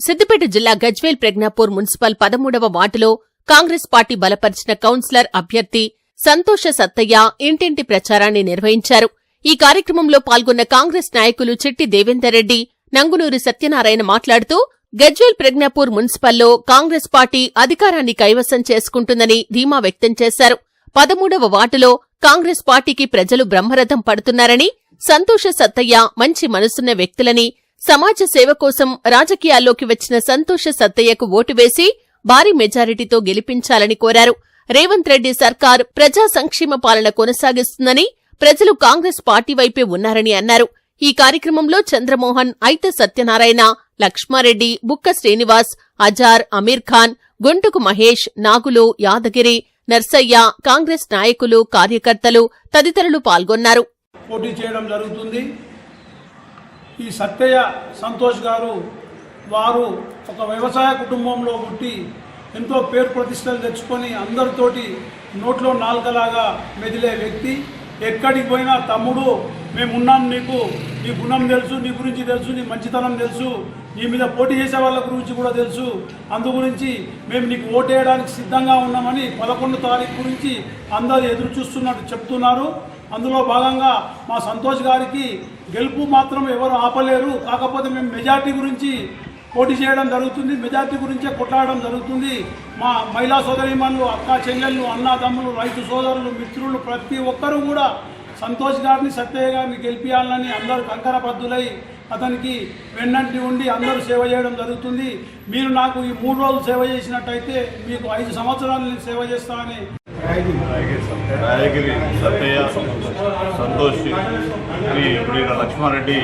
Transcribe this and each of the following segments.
సిద్దిపేట జిల్లా గజ్వేల్ ప్రజ్ఞాపూర్ మున్సిపల్ పదమూడవ వార్డులో కాంగ్రెస్ పార్టీ బలపరిచిన కౌన్సిలర్ అభ్యర్థి సంతోష సత్తయ్య ఇంటింటి ప్రచారాన్ని నిర్వహించారు. ఈ కార్యక్రమంలో పాల్గొన్న కాంగ్రెస్ నాయకులు చిట్టి దేవేందర్ రెడ్డి నంగునూరి సత్యనారాయణ మాట్లాడుతూ గజ్వేల్ ప్రజ్ఞాపూర్ మున్సిపల్లో కాంగ్రెస్ పార్టీ అధికారాన్ని కైవసం చేసుకుంటుందని ధీమా వ్యక్తం చేశారు. పదమూడవ వార్డులో కాంగ్రెస్ పార్టీకి ప్రజలు బ్రహ్మరథం పడుతున్నారని సంతోష సత్తయ్య మంచి మనసున్న వ్యక్తులని సమాజ సేవ కోసం రాజకీయాల్లోకి వచ్చిన సంతోష సత్తయ్యకు ఓటు వేసి భారీ మెజారిటీతో గెలిపించాలని కోరారు. రేవంత్ రెడ్డి సర్కార్ ప్రజా సంక్షేమ పాలన కొనసాగిస్తుందని ప్రజలు కాంగ్రెస్ పార్టీ వైపే ఉన్నారని అన్నారు. ఈ కార్యక్రమంలో చంద్రమోహన్ ఐత సత్యనారాయణ లక్ష్మారెడ్డి బుక్క శ్రీనివాస్ అజార్ అమీర్ ఖాన్ గుంటుకు మహేష్ నాగులు యాదగిరి నర్సయ్య కాంగ్రెస్ నాయకులు కార్యకర్తలు తదితరులు పాల్గొన్నారు. పోటీ చేయడం జరుగుతుంది. ఈ సత్తయ్య సంతోష్ గారు వారు ఒక వ్యవసాయ కుటుంబంలో పుట్టి ఎంతో పేరు ప్రతిష్టలు తెచ్చుకొని అందరితోటి నోట్లో నాలుకలాగా మెదిలే వ్యక్తి. ఎక్కడికి పోయినా తమ్ముడు మేమున్నాం నీకు. నీ గుణం తెలుసు నీ గురించి తెలుసు నీ మంచితనం తెలుసు. నీ మీద పోటీ చేసే వాళ్ళ గురించి కూడా తెలుసు. అందు గురించి మేము నీకు ఓటేయడానికి సిద్ధంగా ఉన్నామని పదకొండు తారీఖు గురించి అందరు ఎదురు చూస్తున్నట్టు చెప్తున్నారు. అందులో భాగంగా మా సంతోష్ గారికి గెలుపు మాత్రం ఎవరు ఆపలేరు. కాకపోతే మేము మెజార్టీ గురించి పోటీ చేయడం జరుగుతుంది. మెజార్టీ గురించే కొట్లాడడం జరుగుతుంది. మా మహిళా సోదరిమణులు అక్క చెల్లెళ్ళు అన్నదమ్ములు రైతు సోదరులు మిత్రులు ప్రతి ఒక్కరూ కూడా సంతోష్ గారిని సత్యయ్య గారిని గెలిపించాలని అందరూ కంకరబద్దులై అతనికి వెన్నంటి ఉండి అందరూ సేవ చేయడం జరుగుతుంది. మీరు నాకు ఈ మూడు రోజులు సేవ చేసినట్టయితే మీకు ఐదు సంవత్సరాలు సేవ చేస్తానని రాయగిరి సత్తయ్య సంతోష్ ఇప్పుడు ఇక్కడ లక్ష్మారెడ్డి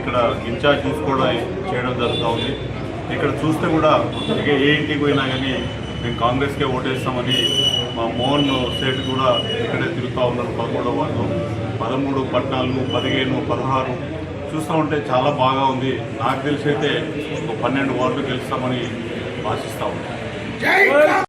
ఇక్కడ ఇన్ఛార్జ్ చూసుకోవడం చేయడం జరుగుతూ ఉంది. ఇక్కడ చూస్తే కూడా ఇక ఏ ఇంటికి పోయినా కానీ మేము కాంగ్రెస్కే ఓటేస్తామని మా మోహన్ సేట్ కూడా ఇక్కడే తిరుగుతూ ఉన్నారు పదమూడవ వాళ్ళు పదమూడు పద్నాలుగు పదిహేను పదహారు చూస్తూ ఉంటే చాలా బాగా ఉంది. నాకు తెలిసి అయితే ఒక పన్నెండు వార్డులు గెలుస్తామని ఆశిస్తా ఉన్నాం.